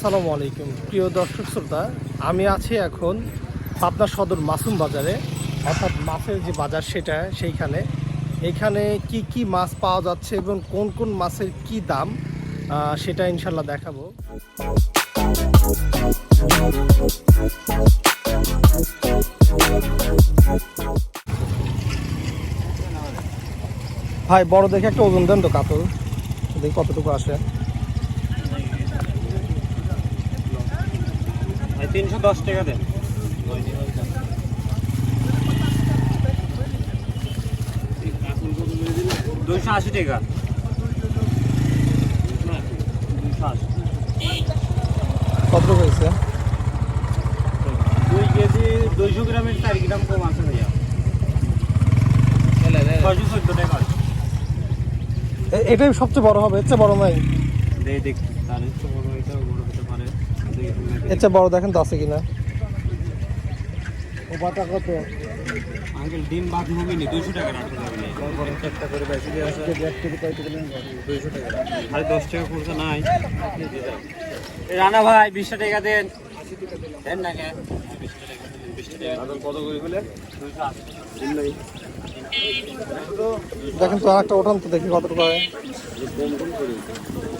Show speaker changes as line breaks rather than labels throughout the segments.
আসসালামু আলাইকুম। প্রিয় দর্শক শ্রোতা, আমি আছি এখন পাবনা সদর মাসুম বাজারে। অর্থাৎ মাছের যে বাজার সেটা সেইখানে। এখানে কি কি মাছ পাওয়া যাচ্ছে এবং কোন কোন মাছের কি দাম সেটা ইনশাল্লাহ দেখাবো। ভাই, বড় দেখে একটা ওজন দেন তো কাতল। দেখি কতটুকু আসে।
তিনশো দশ টাকা দেন। দুইশো আশি টাকা। দুইশো
হয়েছে?
দুই কেজি দুইশো গ্রামের চার গ্রাম কম আছে ভাইয়া। ছয়শো চোদ্দ টাকা।
এটাই সবচেয়ে বড় হবে এর চেয়ে বড় নাই।
দেখি তার বড় পারে
এর চেয়ে বড় দেখেন তো আছে কিনা?
আঙ্কেল ডিম বাদ হবে নি দুইশো টাকা রাখতে হবে। একটা করে বেশি দিয়ে আছে দুইশো টাকা আরে দশ টাকা খরচা নাই। এই রানা ভাই বিশটা টাকা দেন। দেন না কেন? টাকা দেন, টাকা কত করে
দেখেন তো আরেকটা ওঠান তো দেখি কতটুকু হয়
এটা একটু বড়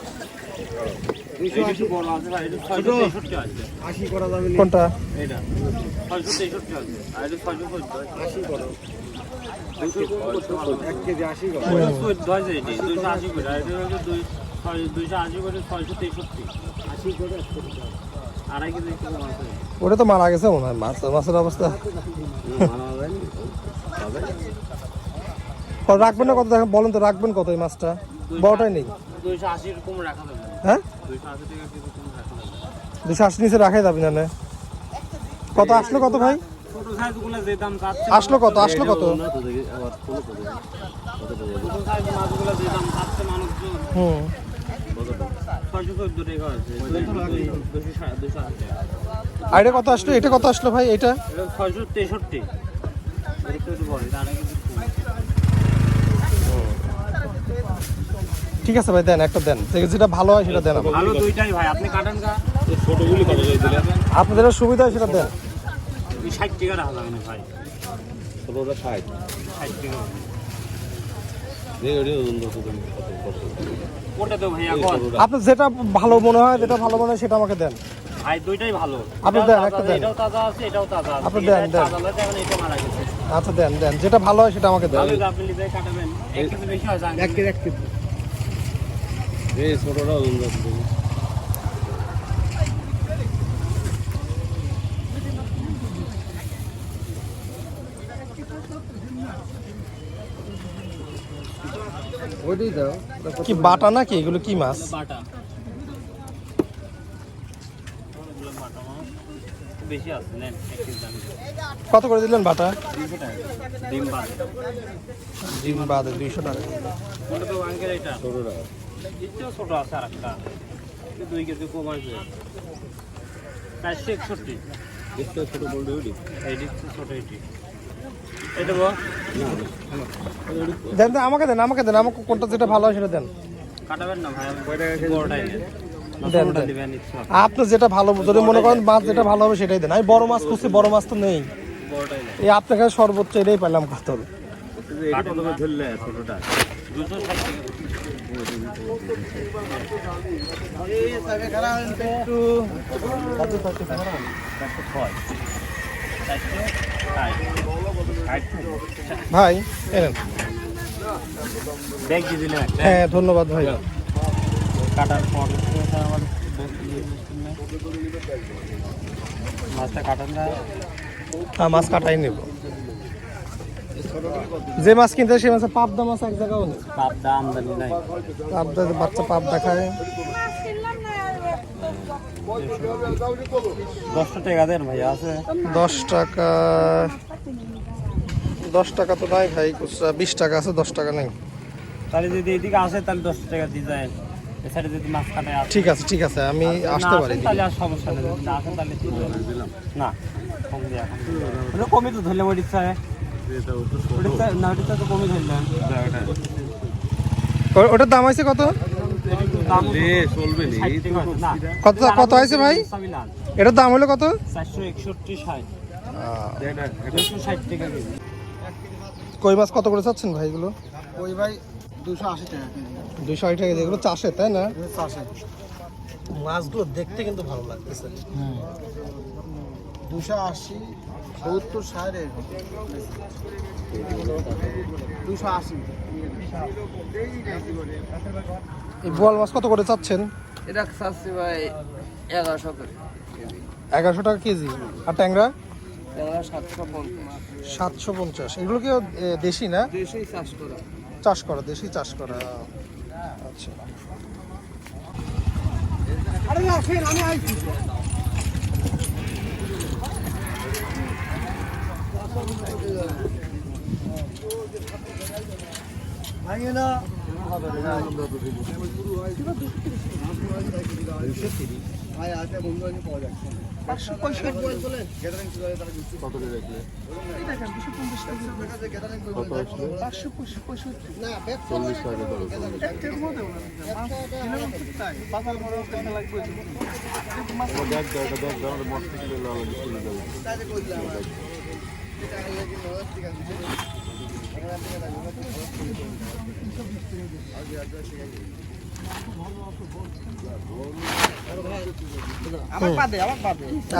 কোনটা? ওটা তো মারা গেছে মনে হয়। মাছ মাছের অবস্থা। রাখবেন না কত? দেখেন বলেন তো রাখবেন কত এই মাছটা? বড়টাই নেই।
দুইশো আশি কম রাখা যাবে।
হ্যাঁ? দুশো আশি নিচে রাখাই যাবি না কত আসলো কত ভাই? আসলো কত আসলো কত? হুম। আর কত আসলো? এটা কত আসলো ভাই? এটা?
ছয়শো তেষট্টি এটা একটু একটু বড়, এটা আড়াই কেজি কম।
ঠিক আছে ভাই দেন একটা দেন যেটা ভালো হয় সেটা দেন
ভালো দুইটাই ভাই আপনি কাটান গা
আপনাদের সুবিধা হয় সেটা দেন
এই ষাট টাকা রাখা যাবে না ভাই টাকা কোনটা তো ভাই এখন
আপনার যেটা ভালো মনে হয় যেটা ভালো মনে হয় সেটা আমাকে দেন
ভাই দুইটাই ভালো
আপনি দেন, একটা দেন।
এটাও তাজা আছে এটাও তাজা আছে
আপনি দেন, দেন।
তাজা লাগে, এখন এটা মারা গেছে
আচ্ছা দেন দেন যেটা ভালো হয় সেটা আমাকে দেন
আপনি নিজে কাটাবেন এক কেজি বেশি হয় জানেন এক কেজি
কি বাটা নাকি? এগুলো কি মাছ?
বাটা।
কত করে দিলেন বাটা?
ডিম বাদ।
ডিম বাদে দুইশো টাকা। দেন আমাকে দেন আমাকে দেন আমাকে কোনটা যেটা ভালো হয় সেটা দেন।
কাটাবেন না ভাই আমি বড়টাই নেন না
দেন,
ছোটটা
দেন।
দিবেন ইচ্ছা
আপনার যেটা ভালো যদি মনে করেন মাছ যেটা ভালো হবে সেটাই দেন। আমি বড় মাছ খুঁজছি বড় মাছ তো নেই। এই আপনার কাছে সর্বোচ্চ এটাই পেলাম কাতল।
ধরলে ছোটটা।
ভাই হ্যাঁ ধন্যবাদ ভাই।
কাটার পর মাছটা কাটান না।
হ্যাঁ মাছ কাটাই নেব। যে মাছ কিনতে হয় সেই মাছের পাবদা মাছ এক জায়গাও নেই।
পাপ দা আমদানি নাই।
পাবদা বাচ্চা পাবদা খায়।
দশটা টাকা দেন ভাই আছে?
দশ টাকা দশ টাকা তো নাই ভাই খুচরা বিশ টাকা আছে দশ টাকা নেই।
তাহলে যদি এদিকে আসে তাহলে দশ টাকা দিয়ে যায়। মাছ
ঠিক আছে ঠিক আছে আমি আসতে পারি
তাহলে আর সমস্যা নেই। না কম তো ধরলে ওই
ওটার দাম আছে কত?
আছে।
কত কত হয়েছে ভাই? এটার দাম হলো কত? কই মাছ কত করে চাচ্ছেন ভাই এগুলো?
ওই ভাই? দুশো আশি টাকা
দুশো আশি টাকা এগুলো চাষে তাই না?
চাষে
মাছগুলো দেখতে কিন্তু ভালো লাগতেছে।
দুশো আশি সত্তর ষাট এরকম। দুশো আশি।
এই বোয়াল মাছ কত করে চাচ্ছেন?
এটা চাচ্ছি ভাই এগারোশো করে
এগারোশো টাকা কেজি। আর ট্যাংরা?
সাতশো পঞ্চাশ।
এগুলো কি দেশি না?
দেশেই চাষ করা।
চাষ করা দেশি চাষ করা। আচ্ছা।
ভাই আছে বন্ধু বান্ধব পাওয়া যাচ্ছে পাঁচশো পঁয়ষট্টি গ্যাদারিং করে তারা বিক্রি কত করে রাখলে পাঁচশো পঁয়ষট্টি না চল্লিশ টাকা
আমার বাদে আমার বাদে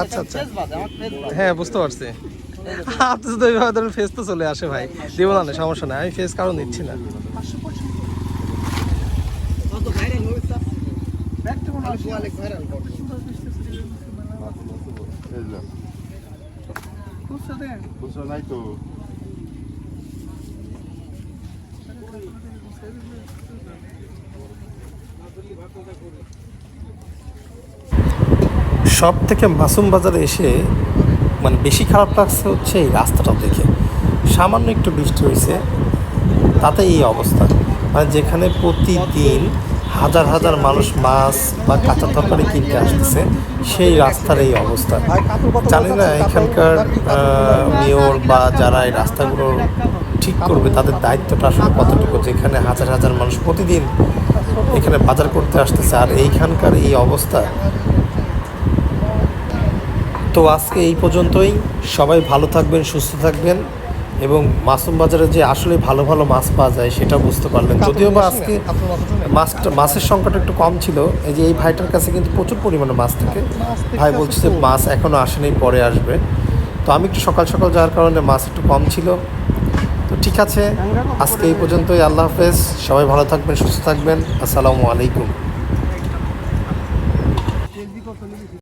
আচ্ছা আচ্ছা।
শেষ বাদে আমার ফেস বাদে।
হ্যাঁ বুঝতে পারছি। আপনি যদি ওইভাবে ধরেন ফেস তো চলে আসে ভাই। দিব না না, সমস্যা নাই। আমি ফেস কারণ নিচ্ছি না।
বুঝছ নাই তো।
সব থেকে মাসুম বাজারে এসে মানে বেশি খারাপ লাগছে হচ্ছে এই রাস্তাটা দেখে। সামান্য একটু বৃষ্টি হয়েছে, তাতে এই অবস্থা। মানে যেখানে প্রতিদিন হাজার হাজার মানুষ মাছ বা কাঁচা তরকারি কিনতে আসতেছে, সেই রাস্তার এই অবস্থা। জানি না এখানকার মেয়র বা যারা এই রাস্তাগুলো ঠিক করবে, তাদের দায়িত্বটা আসলে কতটুকু? যেখানে হাজার হাজার মানুষ প্রতিদিন এখানে বাজার করতে আসতেছে। আর এইখানকার এই অবস্থা। তো আজকে এই পর্যন্তই। সবাই ভালো থাকবেন সুস্থ থাকবেন এবং মাসুম বাজারে যে আসলে ভালো ভালো মাছ পাওয়া যায় সেটা বুঝতে পারলেন। যদিও বা আজকে মাছটা মাছের সংখ্যাটা একটু কম ছিল। এই যে এই ভাইটার কাছে কিন্তু প্রচুর পরিমাণে মাছ থাকে। ভাই বলছে যে মাছ এখনও আসেনি পরে আসবে। তো আমি একটু সকাল সকাল যাওয়ার কারণে মাছ একটু কম ছিল। তো ঠিক আছে, আজকে এই পর্যন্তই, আল্লাহ হাফেজ, সবাই ভালো থাকবেন, সুস্থ থাকবেন, আসসালামু আলাইকুম।